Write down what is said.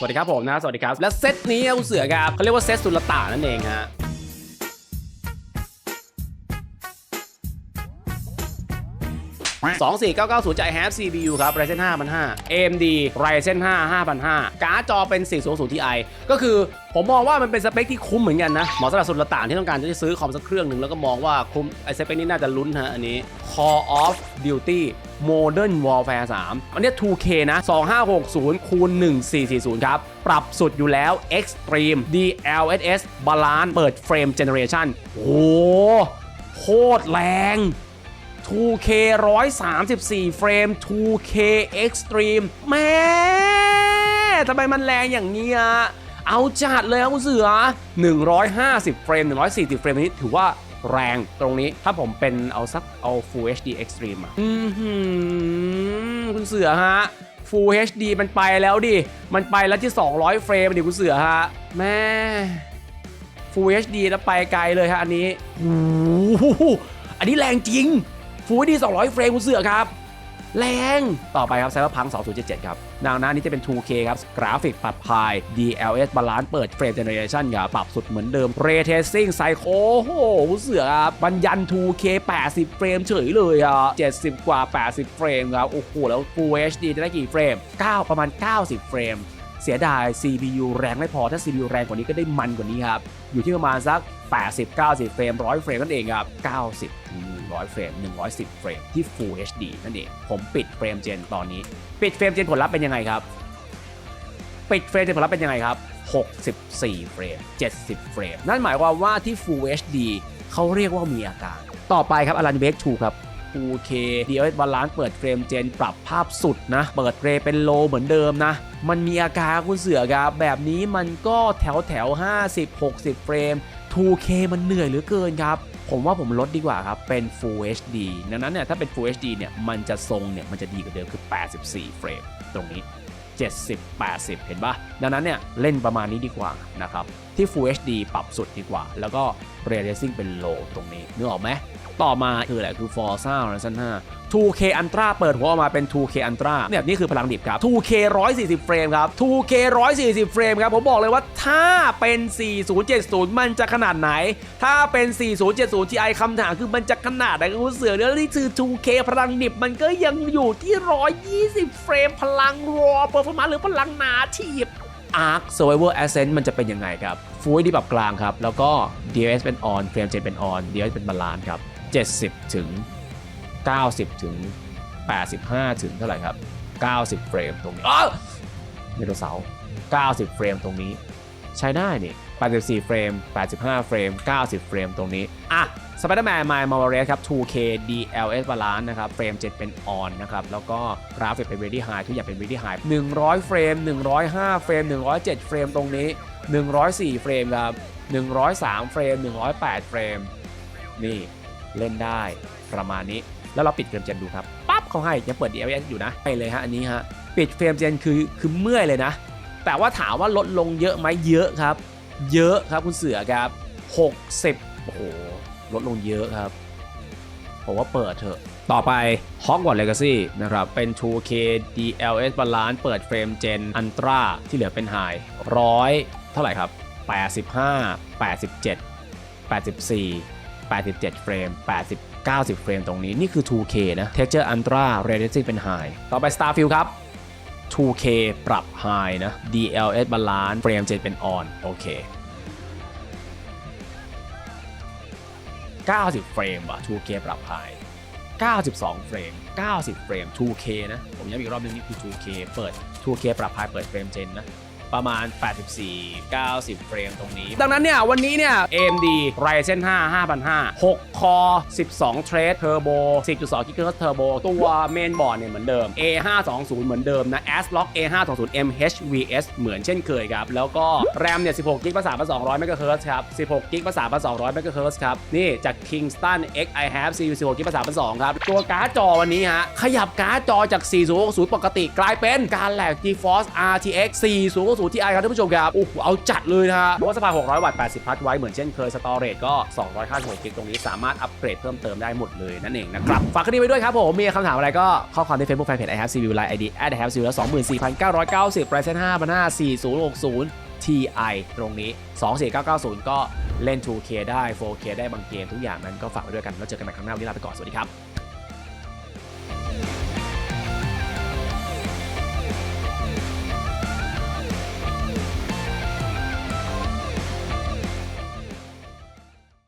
สวัสดีครับผมนะ สวัสดีครับ และเซตนี้เอาเสือครับเขาเรียกว่าเซตสุลต่านนั่นเองฮะ 24990จาก i have CPU ครับ Ryzen 5 5 AMD Ryzen 5 5005 การ์ดจอเป็น 400 Ti ก็คือผมมองว่ามันเป็นสเปคที่คุ้มเหมือนกันนะเหมาะสำหรับสุลต่านที่ต้องการจะซื้อคอมสักเครื่องหนึ่งแล้วก็มองว่าคุ้มไอสเปคนี้น่าจะลุ้นฮะอันนี้ Call of Duty Modern Warfare 3 อันนี้ 2K นะ 2560คูณ1440 ครับ ปรับสุดอยู่แล้ว Extreme DLSS Balance เปิดเฟรม Generation โอ้โห โคตรแรง 2K 134 เฟรม 2K Extreme แม่ทำไมมันแรงอย่างนี้อะเอาจัดเลยครับคุณเสือ 150 เฟรม 140 เฟรมนี้ถือว่าแรงตรงนี้ถ้าผมเป็นเอาสักเอา Full HD Extreme อะอือหือคุณเสือฮะ Full HD มันไปแล้วดิ มันไปแล้วที่ 200 เฟรมดิคุณเสือฮะ แม่ Full HD แล้วไปไกลเลยฮะอันนี้โอ้โหอันนี้แรงจริง Full HD 200 เฟรมคุณเสือครับ แรง ต่อไปครับ Cyberpunk 2077 ครับดังนั้นนี่จะเป็น 2K ครับ กราฟิกปรับพาย DLS Balance เปิดเฟรม Generation ครับ ปรับสุดเหมือนเดิม Ray Tracing Psycho โอ้โหคุณเสือครับบรรยัน 2K 80 เฟรมเฉยเลยอะ70 กว่า 80 เฟรมครับ โอ้โห แล้ว Full HD จะได้กี่เฟรม 9 ประมาณ 90 เฟรม เสียดาย CPU แรงไม่พอ ถ้า CPU แรงกว่านี้ก็ได้มันกว่านี้ครับ อยู่ที่ประมาณสัก 80 90 เฟรม 100 เฟรมนั่นเองครับ 90 100 เฟรม 110 เฟรมที่ Full HD นั่นเอง ผมปิดเฟรมเจนตอนนี้ ปิดเฟรมเจนผลลัพธ์เป็นยังไงครับ ปิดเฟรมเจนผลลัพธ์เป็นยังไงครับ 64 เฟรม 70 เฟรม นั่นหมายความว่าที่ Full HD เขาเรียกว่ามีอาการ ต่อไปครับ Alan Wake 2ครับ 2K DLS Balance เปิดเฟรมเจนปรับภาพสุดนะ เปิดเรเป็นโลเหมือนเดิมนะ มันมีอาการคุณเสือครับ แบบนี้มันก็แถวแถว 50 60 เฟรม 2K มันเหนื่อยเหลือเกินครับ ผมว่าผมลดดีกว่าครับ เป็น Full HD ดังนั้นเนี่ยถ้าเป็น Full HD เนี่ยมันจะทรงเนี่ยมันจะดีกว่าเดิมคือ 84 เฟรมตรงนี้ 70 80 เห็นปะดังนั้นเนี่ยเล่นประมาณนี้ดีกว่านะครับ ที่ Full HD ปรับสุดดีกว่า แล้วก็ Ray Tracing เป็น low ตรงนี้นึกออกไหมต่อมาคืออะไรคือ Forza Horizon 5 2K Ultra เปิดหัวออกมาเป็น 2K Ultra เนี่ยนี่คือพลังดิบครับ 2K 140 เฟรมครับ 2K 140 เฟรมครับ ผมบอกเลยว่าถ้าเป็น 4070 มันจะขนาดไหน ถ้าเป็น 4070 Ti คำถามคือมันจะขนาดไหนคุณเสือเรื่องนี่คือ 2K พลังดิบมันก็ยังอยู่ที่ 120 เฟรม พลังรอเปอร์ฟอร์มาหรือพลังหนาทีบ Arc Survivor Ascent มันจะเป็นยังไงครับ Full HD ปรับกลางครับ แล้วก็ DLS เป็น on เฟรมเจนเป็น on DLS เป็นบาลานซ์ครับ 70ถึง 90 ถึง 85 ถึงเท่าไหร่ครับ 90 เฟรมตรงนี้อ้าวไดโนเสาร์90 เฟรมตรงนี้ ใช้ได้นี่84 เฟรม 85 เฟรม 90 เฟรมตรงนี้ อะ Spider-Man My m a r v e l ครับ 2K DLS Balance นะครับ เฟรม 7 เป็น on นะครับ แล้วก็กราฟิกเป็น Ready High ทุกอย่างเป็น Ready High 100 เฟรม 105 เฟรม 107 เฟรมตรงนี้ 104 เฟรมครับ 103 เฟรม 108 เฟรม นี่ เล่นได้ประมาณนี้ แล้วเราปิดเฟรมเจนดูครับปั๊บเขาให้ยังเปิด DLS อยู่นะไปเลยฮะอันนี้ฮะปิดเฟรมเจนคือคือเมื่อยเลยนะ แต่ว่าถามว่าลดลงเยอะไหมเยอะครับ เยอะครับคุณเสือครับ60โอ้โหลดลงเยอะครับผมว่าเปิดเถอะ ต่อไป Hogwarts Legacy นะครับ เป็น 2K DLS Balance เปิดเฟรมเจน Ultra ที่เหลือเป็น High ร้อยเท่าไหร่ครับ 85 87 84 87 เฟรม 80 90 เฟรมตรงนี้ นี่คือ 2K นะ Texture Ultra Ray Tracing เป็น High ต่อไป Starfield ครับ 2K ปรับ High นะ DLS Balance เฟรมเจนเป็น On โอเค 90 เฟรมว่ะ 2K ปรับ High 92 เฟรม 90 เฟรม 2K นะ ผมย้ำอีกรอบนึงนี่คือ 2K เปิด 2K ปรับ High เปิดเฟรมเจนนะ ประมาณ 84 90 เฟรมตรงนี้ ดังนั้นเนี่ย วันนี้เนี่ย AMD Ryzen 5 5005 6 คอ 12 เทรดเทอร์โบ4.2 GHz เทอร์โบตัวเมนบอร์ดเนี่ยเหมือนเดิม A520 เหมือนเดิมนะ ASRock A520 MHVS เหมือนเช่นเคยครับ แล้วก็ RAM เนี่ย 16 GB ภาษา200 MHz ครับ 16 GB ภาษา200 MHz ครับ นี่จาก Kingston X I have CPU 16 GB ภาษา2ครับ ตัวการ์ดจอวันนี้ฮะ ขยับการ์ดจอจาก 4060 ปกติกลายเป็นการแหลก GeForce RTX 4060 40 Ti ครับท่านผู้ชมครับโอ้โหเอาจัดเลยนะฮะเพราะว่าสปา600 วัตต์ 80 พัทไว้เหมือนเช่นเคยสตอเรจก็ 256กิกตรงนี้สามารถอัปเกรดเพิ่มเติมได้หมดเลยนั่นเองนะครับฝากคดีไว้ด้วยครับผมมีคำถามอะไรก็ข้อความที่ Facebook Fanpage I have CPU Line ID at I have CPU แล้ว24,990 Ryzen 5 554060 TI ตรงนี้ 24990 ก็เล่น 2K ได้ 4K ได้บางเกมทุกอย่างนั้นก็ฝากไว้ด้วยกัน แล้วเจอกันใหม่ครั้งหน้าวันนี้ลาไปก่อน สวัสดีครับ